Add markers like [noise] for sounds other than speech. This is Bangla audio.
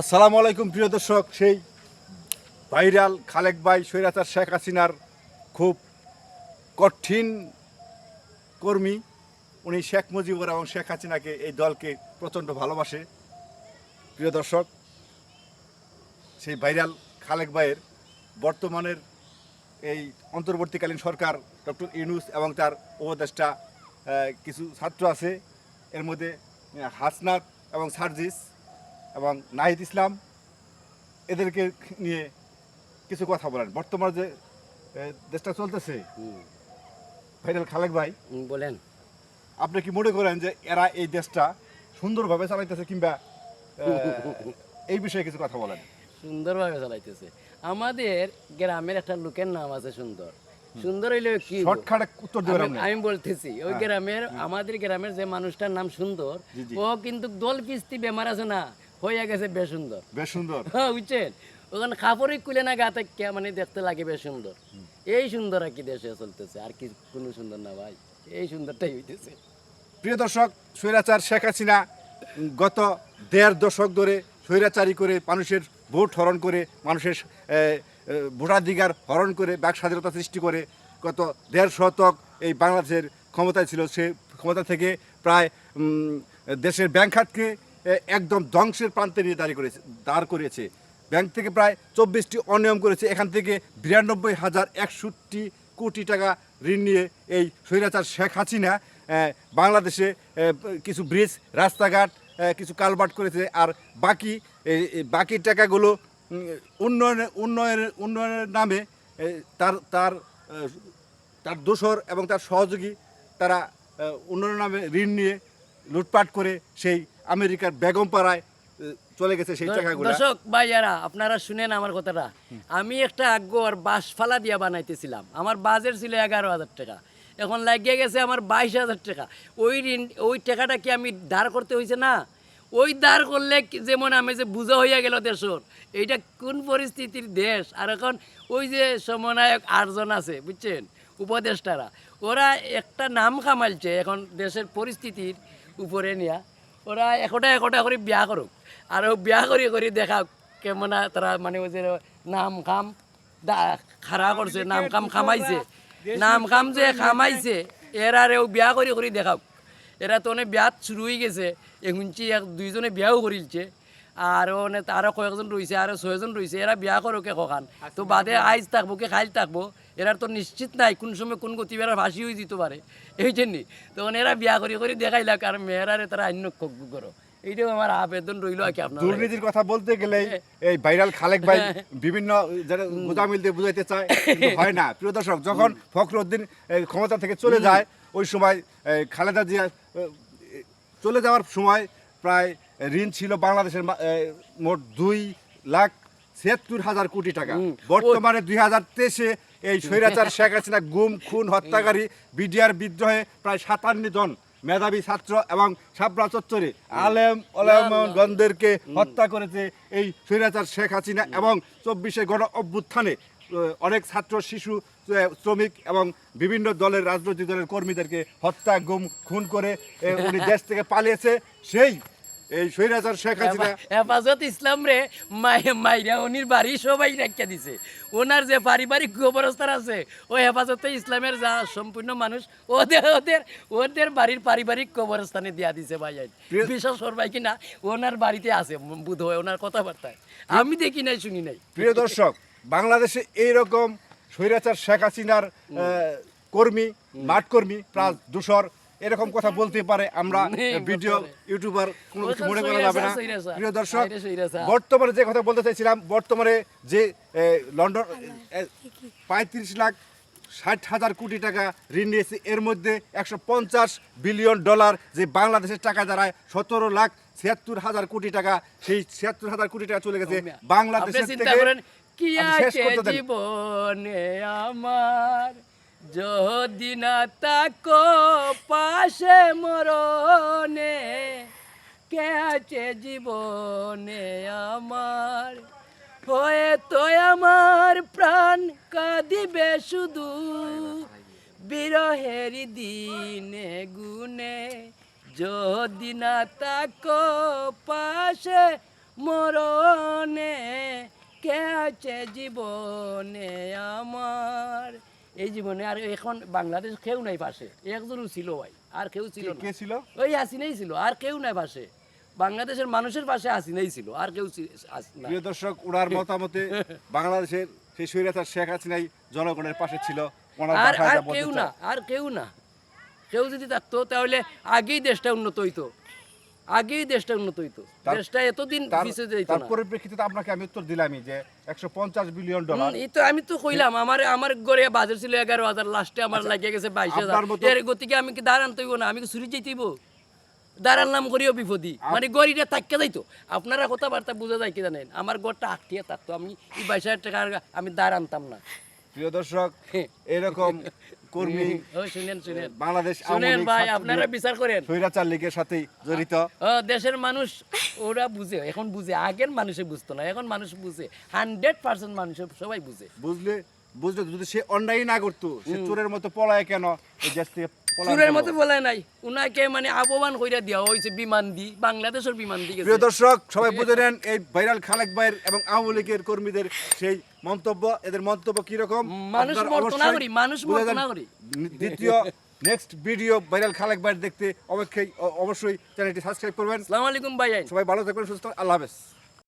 আসসালামু আলাইকুম, প্রিয় দর্শক। সেই ভাইরাল খালেক ভাই সৈরাচার শেখ হাসিনার খুব কঠিন কর্মী। উনি শেখ মুজিবুর এবং শেখ হাসিনাকে এই দলকে প্রচণ্ড ভালোবাসে। প্রিয় দর্শক, সেই ভাইরাল খালেক ভাইয়ের বর্তমানের এই অন্তর্বর্তীকালীন সরকার ডক্টর ইউনুস এবং তার উপদেষ্টা কিছু ছাত্র আছে। এর মধ্যে হাসনাত এবং সার্জিস। এবং নাহিদ ইসলাম এদেরকে নিয়ে কিছু কথা বলেন। বর্তমানে যে দেশটা চলতেছে ভাইরাল খালেক ভাই বলেন। আপনি কি মনে করেন যে এরা এই দেশটা সুন্দরভাবে চালাইতেছে কিংবা [laughs] এই বিষয়ে কিছু কথা বলেন? সুন্দরভাবে চালাইতেছে। আমাদের গ্রামের একটা লোকের নাম আছে সুন্দর। সুন্দর হইলে কি? উত্তর দেবেন আমি- বলতেছি ওই গ্রামের আমাদের গ্রামের যে মানুষটার নাম সুন্দর। ও কিন্তু দল কিস্তি বেমার আছে না। হয়ে গেছে বেশ সুন্দর। বেশ সুন্দর। হ্যাঁ বুঝছেন? ওখানে কাপড়ই কুলে না গাতে কে মানে দেখতে লাগে বেশ সুন্দর। এই সুন্দর আর কি দেশে চলতেছে আর কি কোনো সুন্দর না ভাই এই সুন্দরটাই হইতেছে। প্রিয় দর্শক স্বৈরাচার শেখ হাসিনা গত দেড় দশক ধরে স্বৈরাচারী করে মানুষের ভোট হরণ করে মানুষের ভোটাধিকার হরণ করে বাক স্বাধীনতা সৃষ্টি করে গত দেড় শতক এই বাংলাদেশের ক্ষমতায় ছিল সে ক্ষমতা থেকে প্রায় উম, দেশের ব্যাংক খাতকে একদম ধ্বংসের প্রান্তে নিয়ে দাঁড়িয়ে করেছে দাঁড় করেছে ব্যাংক থেকে প্রায় চব্বিশটি অনিয়ম করেছে। এখান থেকে বিরানব্বই হাজার একষট্টি কোটি টাকা ঋণ নিয়ে এই স্বৈরাচার শেখ হাসিনা বাংলাদেশে কিছু ব্রিজ রাস্তাঘাট কিছু কালভার্ট করেছে। আর বাকি বাকি টাকাগুলো উম, উন্নয়নের উন্নয়নের উন্নয়নের নামে তার তার তার দোসর এবং তার সহযোগী তারা উন্নয়নের নামে ঋণ নিয়ে লুটপাট করে সেই আমেরিকার বেগমপাড়ায় আহ, চলে গেছে সেই টাকাগুলো দর্শক ভাইয়ারা আপনারা শুনেন আমার কথাটা। আমি একটা আগ্গর বাঁশফালা দিয়া বানাইতেছিলাম। আমার বাজেট ছিল এগারো হাজার টাকা। এখন লাগিয়ে গেছে আমার বাইশ হাজার টাকা। ওই ঋণ ওই টাকাটা কি আমি দাঁড় করতে হয়েছে না? ওই দাঁড় করলে যেমন আমি যে বুঝা হইয়া গেল দেশর এইটা কোন পরিস্থিতির দেশ? আর এখন ওই যে সমন্বয়ক আটজন আছে বুঝছেন? উপদেষ্টারা। ওরা একটা নাম কামাইছে এখন দেশের পরিস্থিতির উপরে নিয়া। ওরা একটা একটা করে বিয়া করুক আর বিয়া করি করি দেখা কেমন তারা মানে ওই যে নাম দা- খাড়া করছে নাম কাম খামাইছে। নাম কাম যে খামাইছে এরারে ও বিয়া করি করি দেখাও এরা তো অনেক বিয়াত শুরু হয়ে গেছে এগুনছি এক দুইজনে বিয়াও করিলছে আর মানে তারও কয়েকজন রয়েছে আর ছয়জন রয়েছে এরা বিয়া করো কে কখান তো বাদে আইজ থাকব কে খাইল থাকব। এরা তো নিশ্চিত নাই কোন সময় কোন গতি বেড়া ফাঁসি হয়ে দিতে পারে। এই জন্যই তখন এরা বিয়া করি করি দেখাইলাক আর মেয়েরারে তারা অন্য করো। এইটাও আমার আবেদন রইল আর কি আপনার দুর্নীতির কথা বলতে গেলে এই ভাইরাল খালেক ভাই বিভিন্ন যারা গোদামিল দিয়ে বুঝাইতে চায় হয় না। প্রিয় দর্শক যখন ফখরুদ্দিন ক্ষমতা থেকে চলে যায় ওই সময় খালেদা জিয়া চলে যাওয়ার সময় প্রায় ঋণ ছিল বাংলাদেশের মোট দুই লাখ ছিয়াত্তর হাজার কোটি টাকা। বর্তমানে দুই হাজার তেইশে এই স্বৈরাচার শেখ হাসিনা গুম, খুন, হত্যাকারী, বিডিআর বিদ্রোহে প্রায় সাতান্ন জন মেধাবী ছাত্র এবং সাবরা চত্বরে আলেম গন্ধেরকে হত্যা করেছে এই স্বৈরাচার শেখ হাসিনা এবং চব্বিশে গণ অভ্যুত্থানে অনেক ছাত্র, শিশু শ্রমিক এবং বিভিন্ন দলের রাজনৈতিক দলের কর্মীদেরকে হত্যা, গুম, খুন করে উনি দেশ থেকে পালিয়েছে। সেই এই স্বৈরাচার শেখ হাসিনা। হেফাজত ইসলাম রে মাই মাইরা উনির বাড়ি সবাই রাখিয়া দিছে। ওনার যে পারিবারিক গোবরস্থান আছে ও হেফাজতে ইসলামের যা সম্পূর্ণ মানুষ ওদের ওদের ওদের বাড়ির পারিবারিক কবরস্থানে দিয়া দিছে ভাই প্রিয়- বিশেষ সরবাই কিনা ওনার বাড়িতে আছে বুধ হয় ওনার কথাবার্তায়। আমি দেখি নাই শুনি নাই। প্রিয় দর্শক বাংলাদেশে এইরকম স্বৈরাচার শেখ হাসিনার কর্মী মাঠ কর্মী প্লাস দূষর এরকম কথা বলতে পারে। আমরা ভিডিও ইউটিউবার কোনো কিছু মনে করা যাবে না। প্রিয় দর্শক বর্তমানে যে কথা বলতে চাইছিলাম বর্তমানে যে লন্ডন পঁয়ত্রিশ লাখ ষাট হাজার কোটি টাকা ঋণ নিয়েছে এর মধ্যে একশো পঞ্চাশ বিলিয়ন ডলার যে বাংলাদেশের টাকা দাঁড়ায় সতেরো লাখ ছিয়াত্তর হাজার কোটি টাকা সেই ছিয়াত্তর হাজার কোটি টাকা চলে গেছে বাংলাদেশের থেকে। কি শেষ করতে জীবনে আমার যদি না তাকো পাশে মরণে, কে আছে জীবনে আমার? হয়ে তো আমার প্রাণ কাঁদিবে শুধু বিরহের দিনে গুনে যদি না তাকো পাশে মরণে, কে আছে জীবনে আমার? এই জীবনে আর এখন বাংলাদেশ কেউ নাই পাশে। একজনও ছিল ভাই আর কেউ ছিল কে- ছিল? ওই হাসিনাই ছিল আর কেউ নাই পাশে। বাংলাদেশের মানুষের পাশে হাসিনাই ছিল আর কেউ প্রিয় দর্শক ওনার মতামতে বাংলাদেশের সেই স্বৈরাচার শেখ হাসিনাই জনগণের পাশে ছিল। আর কেউ না আর কেউ না। কেউ যদি থাকতো তাহলে আগেই দেশটা উন্নত হইতো। আগেই দেশটা উন্নত হইতো। দেশটা এতদিন তার পিছিয়ে যাইতো তার না। পরিপ্রেক্ষিতে তো আপনাকে আমি উত্তর দিলামই যে একশো পঞ্চাশ বিলিয়ন ডলার। এই তো আমি তো কইলাম আমার আমার ঘরে বাজার ছিল এগারো হাজার লাস্টে আমার লাগিয়ে গেছে বাইশ হাজার। আপনার মতো- এর গতিকে আমি কি দাঁড়ান তৈব না? আমি কি চুরি যাইতেইব নাম করিও বিপদী। মানে গড়িটা তাক্কা যাইতো। আপনারা কথাবার্তা বোঝা যায় কি জানেন আমার গড়টা আটটিয়া থাকতো। আমি এই বাইশ হাজার টাকা আমি দাঁড়ানতাম না। প্রিয় দর্শক এরকম [laughs] কর্মী শুনেন শুনেন। বাংলাদেশ শুনেন ভাই আপনারা বিচার করেন। স্বৈরাচার লীগের সাথেই জড়িত দেশের মানুষ ওরা বুঝে এখন বুঝে। আগের মানুষে বুঝতো না এখন মানুষ বুঝে। হান্ড্রেড পার্সেন্ট মানুষ সবাই বুঝে। বুঝলে বুঝলে যদি সে অন্যায় না করতো সে চোরের মতো পলায় কেন? এই দেশ থেকে পলায়ন চুরের মতো বলে নাই। উনাকে মানে আহ্বান কইরা দেওয়া হয়েছে বিমান দি বাংলাদেশের বিমান দি গেছে। প্রিয় দর্শক সবাই বুঝে নেন এই ভাইরাল খালেক ভাইয়ের এবং আওয়ামী লীগের কর্মীদের সেই মন্তব্য এদের মন্তব্য মানুষ অবশ্যই করি, মানুষ বুঝে মর্ত যান। না করি। দ্বিতীয় নেক্সট ভিডিও ভাইরাল খালেক বাইর দেখতে অবশ্যই অবশ্যই চ্যানেলটি সাবস্ক্রাইব করবেন। আসসালামু আলাইকুম ভাই সবাই ভালো থাকবেন সুস্থ আল্লাহ হাফেজ।